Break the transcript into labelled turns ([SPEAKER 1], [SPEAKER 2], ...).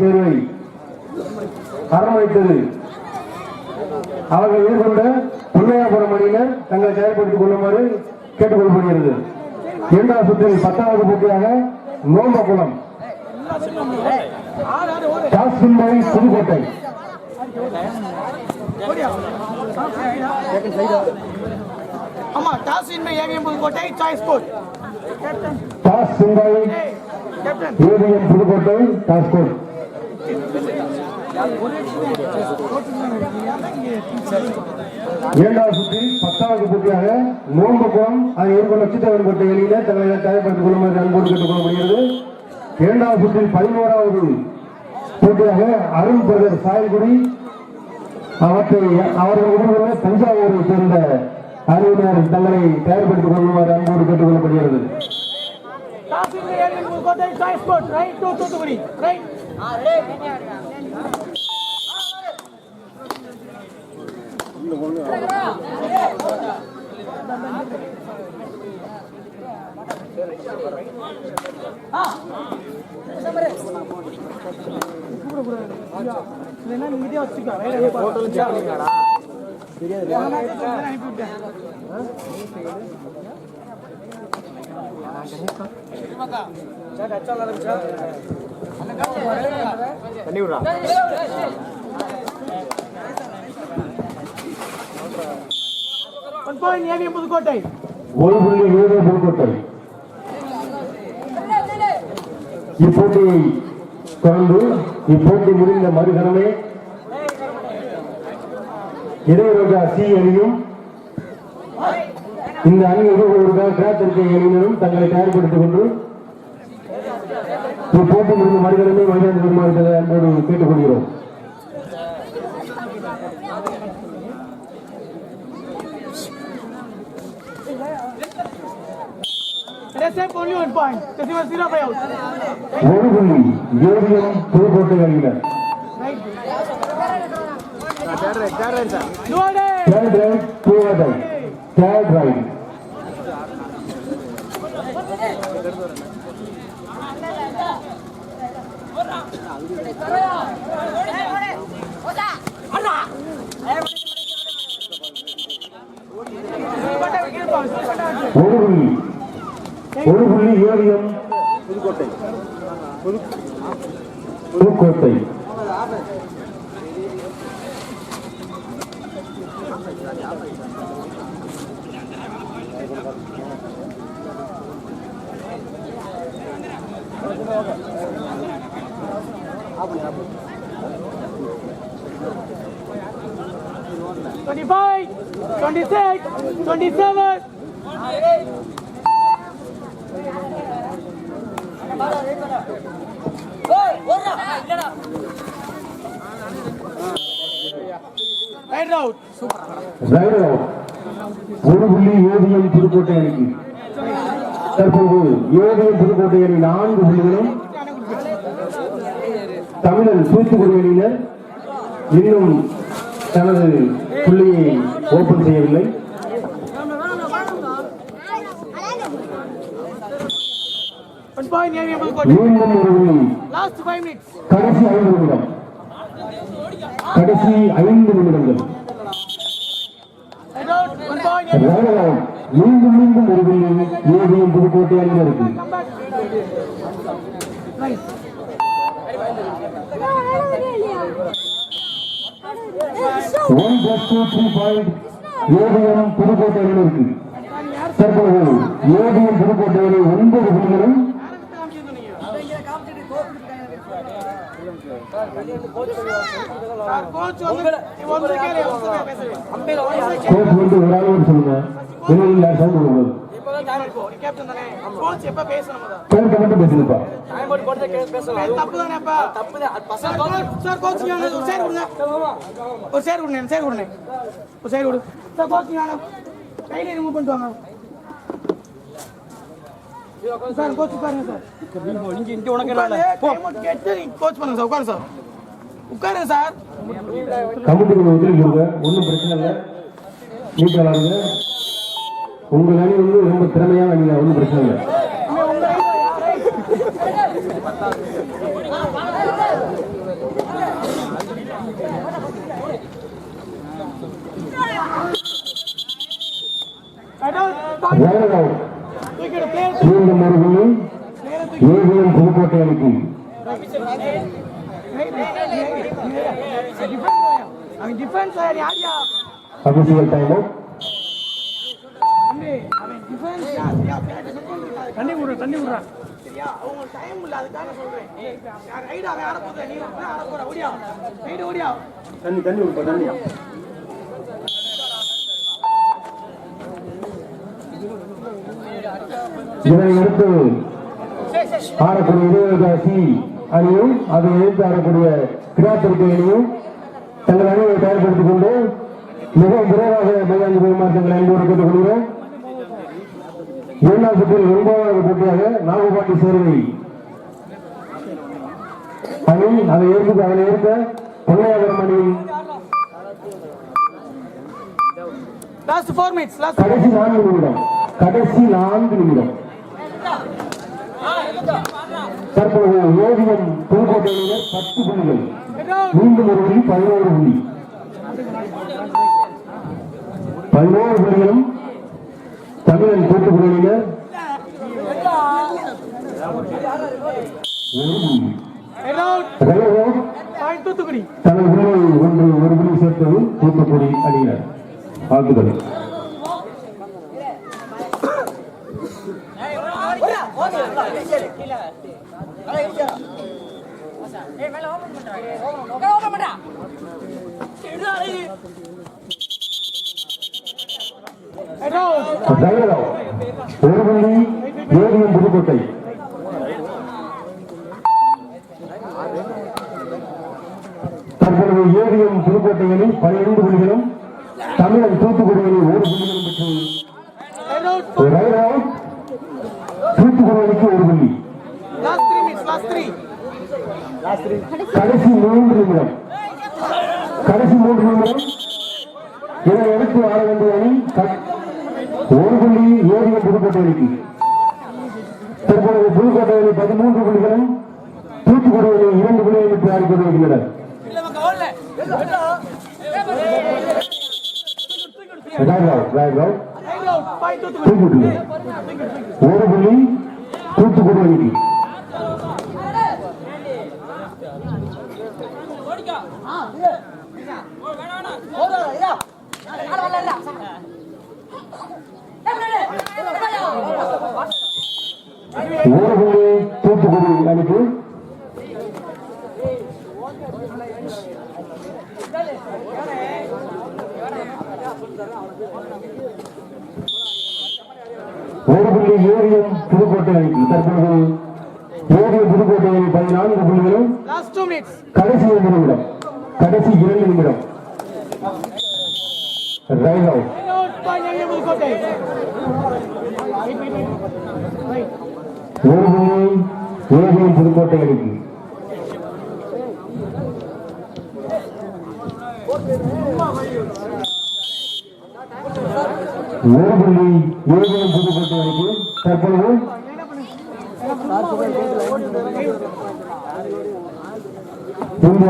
[SPEAKER 1] தேர்வை அரவணைத்தது அவர்கள் எதிர்கொண்ட புன்னையாபுரம் அணியினர் தங்களை தயார்படுத்திக் கொள்ளுமாறு கேட்டுக்கொள்ளப்படுகிறது இரண்டாவது சுற்றில் பத்தாவது போட்டியாக நோம்பகுளம் டாஸ்பின்பாய் புதுக்கோட்டை.
[SPEAKER 2] ஆமா டாஸ் இன்மை AVM Pudukkottai choice court.
[SPEAKER 1] Toss சிம்பாய் AVM Pudukkottai toss court இரண்டாவது சுற்றில் பத்தாவது போட்டியாக நோம்பகுளம் அதை எதிர்கொண்ட சித்தவன் கோட்டை அணியினர் தங்களை தயார்படுத்திக் கொள்ளுமாறு அன்போடு கேட்டுக் கொள்ளப்படுகிறது இரண்டாவது சுற்றில் பதினோராவது போட்டியாக அருண் பிரதர் சாயல்குடி அவற்றை அவர்கள் தஞ்சாவூரை சேர்ந்த அறிவினர் தங்களை தயார்படுத்திக் கொள்ளுமாறு அன்போடு கேட்டுக் கொள்ளப்படுகிறது
[SPEAKER 2] டாஸ் இன்மை AVM Pudukkottai choice code right to Thoothukudi right இல்லைன்னா நீங்க இதே வச்சுக்கோ அனுப்பிவிட்டேன் ஒன் பாயிண்ட் ஏவிஎம் புதுக்கோட்டை.
[SPEAKER 1] ஒரு புள்ளி ஏழு புதுக்கோட்டை. இப்போட்டியை தொடர்ந்து இப்போட்டி முடிந்த மறுகணமே இளையராஜா சி அணியும் இந்த அணி எதிர்கொள்வதற்காக கிராத்திருக்கை அணியினரும் தங்களை தயார்படுத்திக் கொண்டு இப்போட்டி முடிந்த மறுகணமே மைதான வருமானத்தை அன்போடு கேட்டுக்கொள்கிறோம்
[SPEAKER 2] Receive இப்போட்டியில் இருந்து மறுகணமே மைதானம் வருமாறு அன்போடு கேட்டுக்கொள்கிறோம்
[SPEAKER 1] ஒரு புள்ளி யோகியம் புதுக்கோட்டை அணியினர் Third right, two other. Third right. ஒரு புள்ளி ஒரு புள்ளி AVM Pudukkottai Pudukkottai
[SPEAKER 2] Twenty-five, twenty-six, twenty-seven. Right out.
[SPEAKER 1] ஒரு புள்ளி ஏவிஎம் புதுக்கோட்டை அணிக்கு தற்போது ஏவிஎம் புதுக்கோட்டை அணி நான்கு புள்ளிகளும் தமிழன் தூத்துக்குடி அணியினர் இன்னும் தனது புள்ளியை ஓபன் செய்யவில்லை. மீண்டும் ஒரு கடைசி ஐந்து நிமிடம். கடைசி ஐந்து நிமிடங்கள். மீண்டும் மீண்டும் ஒரு புள்ளி. ஏவிஎம் புதுக்கோட்டை அணியினருக்கு. One plus two three point AVM Pudukkottai தற்போது ஏவிஎம் புதுக்கோட்டை அணி ஒன்பது புள்ளிகளும்
[SPEAKER 2] வந்து
[SPEAKER 1] கோச் வந்து ஒரு ஆள் சொல்லுங்க
[SPEAKER 2] captain தானே? coach எப்ப பேசணும்
[SPEAKER 1] பேசுங்கப்பா
[SPEAKER 2] தப்பு தானேப்பா? Coach- sir, coach நீங்க ஒரு கொடுங்க. ஒரு side கொடுங்க, side கொடுங்க. ஒரு கொடு. Sir, coach நீங்க வேணாம். கையில remove பண்ணிட்டு வாங்க. Sir, coach உட்காருங்க கேட்டு நீங்க coach பண்ணுங்க sir. உட்காருங்க sir. உட்காருங்க சார்
[SPEAKER 1] ஒத்துழைப்பு ஒன்றும் பிரச்சனை இல்லை விளாடுங்க உங்கள் அணி வந்து ரொம்ப திறமையான அணி ஒன்றும் பிரச்சனை இல்லை. மீண்டும்
[SPEAKER 2] மறுபடியும்
[SPEAKER 1] ஏவிஎம் புதுக்கோட்டை அணிக்கு. அபிஷேகம் டைம்
[SPEAKER 2] தண்ணி விடுற தண்ணி விடுற. சரியா? அவங்க டைம் இல்ல அதுக்காக சொல்றேன். யார் ரைடு அவன் ஆட போகுது. நீ ஆட போற. ஓடியா? ரைடு ஓடியா?
[SPEAKER 1] தண்ணி தண்ணி விடுப்பா தண்ணி இதனை அடுத்து ஆடக்கூடிய இதயதாசி அணியும் அதை எதிர்த்து ஆடக்கூடிய கிராத்திரிக்கை அணியும் தங்கள் அணியை தயார்படுத்திக் கொண்டு மிக விரைவாக மைதானி பெருமாற்றங்களை அன்போடு கேட்டுக்கொள்கிறோம் இரண்டாம் சுற்றில் ஒன்பதாவது போட்டியாக நாகபாண்டி சேர்வை. அணி அதை ஏற்று அதனை ஏற்க பொன்னையாபுரம் அணியின்
[SPEAKER 2] லாஸ்ட் 4 மினிட்ஸ் லாஸ்ட்
[SPEAKER 1] கடைசி நான்கு நிமிடம். கடைசி நான்கு நிமிடம். தற்போது ஓவியம் புதுக்கோட்டையினர் பத்து புள்ளிகள். மீண்டும் ஒரு புள்ளி பதினோரு புள்ளி. பதினோரு புள்ளிகளும் தமிழன் தூத்துக்குடியினர் ஒரு புள்ளி ரயில்வே
[SPEAKER 2] பாயிண்ட் தூத்துக்குடி
[SPEAKER 1] ஒன்று ஒரு புள்ளி சேர்த்தது தூத்துக்குடி அணியினர் வாழ்த்துக்கள் ஒரு புள்ளி ஏரியம் புதுக்கோட்டை தற்பொழுது ஏவிஎம் புதுக்கோட்டை அணி பன்னிரண்டு புள்ளிகளும் தமிழக தூத்துக்குடி அணி ஒரு புள்ளிகளும் பெற்று ரயில் அவுட். தூத்துக்குடி அணிக்கு ஒரு புள்ளி. கடைசி மூன்று நிமிடம். கடைசி மூன்று நிமிடம். இதை எடுத்து ஆட வேண்டிய அணி ஒரு புள்ளி ஏவிஎம் புதுக்கோட்டை அணிக்கு தற்போது புதுக்கோட்டை அணி பதிமூன்று புள்ளிகளும் தூத்துக்குடி அணி இரண்டு புள்ளிகளை பெற்று ஆடிக்கொண்டிருக்கின்றனர் ராய் ராவ், ராய் ராவ்.
[SPEAKER 2] பாயிண்ட் தூத்துக்குடி
[SPEAKER 1] தூத்துக்குடி ஒரு புள்ளி தூத்துக்குடி புள்ளி ஏவிஎம் புதுக்கோட்டை தற்போது ஏவிஎம் புதுக்கோட்டை பதினான்கு புள்ளிகளும்
[SPEAKER 2] லாஸ்ட் 2 மினிட்ஸ்
[SPEAKER 1] கடைசி இரண்டு நிமிடம் கடைசி இரண்டு நிமிடம். Right out. ஏவிஎம் புதுக்கோட்டை அணிக்கு ஒரு புள்ளி ஏழு புதுக்கோட்டை அணிக்கு தற்பொழுது இந்த